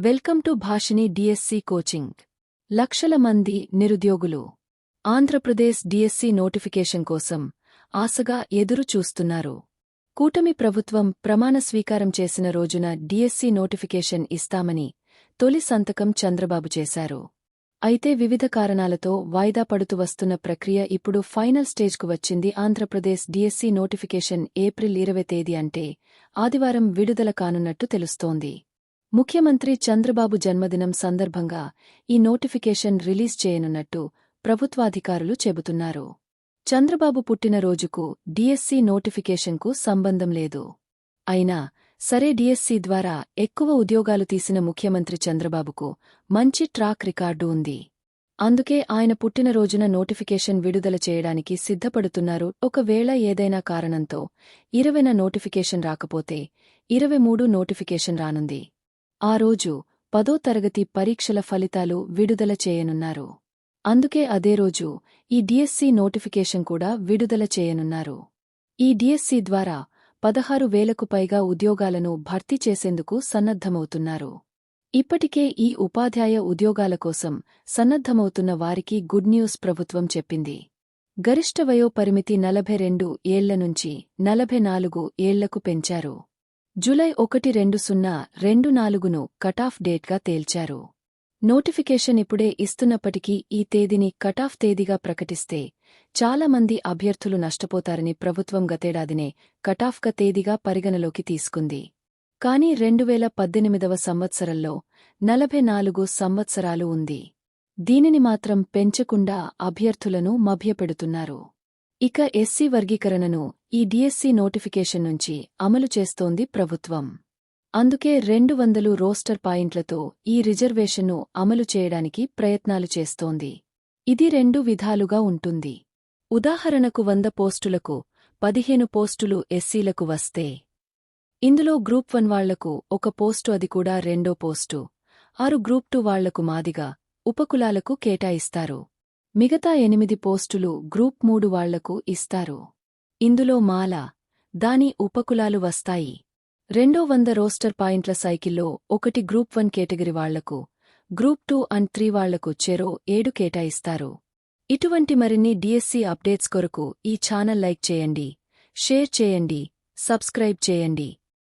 Welcome to Bhashini DSC coaching. లక్షల మంది నిరుద్యోగులు. ఆంధ్రప్రదేశ్ డిఎస్సి నోటిఫికేషన్ కోసం ఆశగా ఎదురు చూస్తున్నారు. కూటమి ప్రభుత్వం ప్రమాణ స్వీకారం చేసిన రోజున డిఎస్సి నోటిఫికేషన్ ఇస్తామని తొలి సంతకం చంద్రబాబు చేశారు. అయితే వివిధ కారణాలతో వాయిదా పడుతూ వస్తున్న ప్రక్రియ ఇప్పుడు ఫైనల్ స్టేజ్కు వచ్చింది. ఆంధ్రప్రదేశ్ డిఎస్సి నోటిఫికేషన్ ఏప్రిల్ ఇరవై తేదీ అంటే ఆదివారం విడుదల కానున్నట్టు తెలుస్తోంది. ముఖ్యమంత్రి చంద్రబాబు జన్మదినం సందర్భంగా ఈ నోటిఫికేషన్ రిలీజ్ చేయనున్నట్టు ప్రభుత్వాధికారులు చెబుతున్నారు. చంద్రబాబు పుట్టినరోజుకు డిఎస్సీ నోటిఫికేషన్కు సంబంధం లేదు. అయినా సరే డిఎస్సీ ద్వారా ఎక్కువ ఉద్యోగాలు తీసిన ముఖ్యమంత్రి చంద్రబాబుకు మంచి ట్రాక్ రికార్డు ఉంది. అందుకే ఆయన పుట్టినరోజున నోటిఫికేషన్ విడుదల చేయడానికి సిద్ధపడుతున్నారు. ఒకవేళ ఏదైనా కారణంతో ఇరవైన నోటిఫికేషన్ రాకపోతే ఇరవై మూడు నోటిఫికేషన్ రానుంది. ఆ రోజు పదో తరగతి పరీక్షల ఫలితాలు విడుదల చేయనున్నారు. అందుకే అదే రోజు ఈ డిఎస్సి నోటిఫికేషన్ కూడా విడుదల చేయనున్నారు. ఈ డిఎస్సి ద్వారా పదహారు వేలకు పైగా ఉద్యోగాలను భర్తీ చేసేందుకు సన్నద్ధమవుతున్నారు. ఇప్పటికే ఈ ఉపాధ్యాయ ఉద్యోగాల కోసం సన్నద్ధమవుతున్న వారికి గుడ్ న్యూస్ ప్రభుత్వం చెప్పింది. గరిష్ట వయోపరిమితి నలభై రెండు ఏళ్ళ నుంచి నలభై నాలుగు ఏళ్ళకు పెంచారు. జూలై ఒకటి రెండు సున్నా రెండు నాలుగును కటాఫ్ డేట్గా తేల్చారు. నోటిఫికేషన్ ఇప్పుడే ఇస్తున్నప్పటికీ ఈ తేదీని కటాఫ్ తేదీగా ప్రకటిస్తే చాలా మంది అభ్యర్థులు నష్టపోతారని ప్రభుత్వం గతేడాదినే కటాఫ్గా తేదీగా పరిగణలోకి తీసుకుంది. కానీ రెండువేల పద్దెనిమిదవ సంవత్సరంలో నలభై నాలుగు సంవత్సరాలు ఉంది. దీనిని మాత్రం పెంచకుండా అభ్యర్థులను మభ్యపెడుతున్నారు. ఇక ఎస్సీ వర్గీకరణను ఈ డిఎస్సీ నోటిఫికేషన్ నుంచి అమలు చేస్తోంది ప్రభుత్వం. అందుకే రెండు వందలు రోస్టర్ పాయింట్లతో ఈ రిజర్వేషన్ను అమలు చేయడానికి ప్రయత్నాలు చేస్తోంది. ఇది రెండు విధాలుగా ఉంటుంది. ఉదాహరణకు వంద పోస్టులకు పదిహేను పోస్టులు ఎస్సీలకు వస్తే ఇందులో గ్రూప్ వన్ వాళ్ళకు ఒక పోస్టు అది కూడా రెండో పోస్టు ఆరు గ్రూప్ టూ వాళ్ళకు మాదిగా ఉపకులాలకు కేటాయిస్తారు. మిగతా ఎనిమిది పోస్టులు గ్రూప్ మూడు వాళ్ళకు ఇస్తారు. ఇందులో మాల దాని ఉపకులాలు వస్తాయి. రెండో వంద రోస్టర్ పాయింట్ల సైకిల్లో ఒకటి గ్రూప్ వన్ కేటగిరీ వాళ్ళకు గ్రూప్ టూ అండ్ త్రీ వాళ్ళకు చెరో ఏడు కేటాయిస్తారు. ఇటువంటి మరిన్ని డిఎస్సీ అప్డేట్స్ కొరకు ఈ ఛానల్ లైక్ చేయండి షేర్ చేయండి సబ్స్క్రైబ్ చేయండి.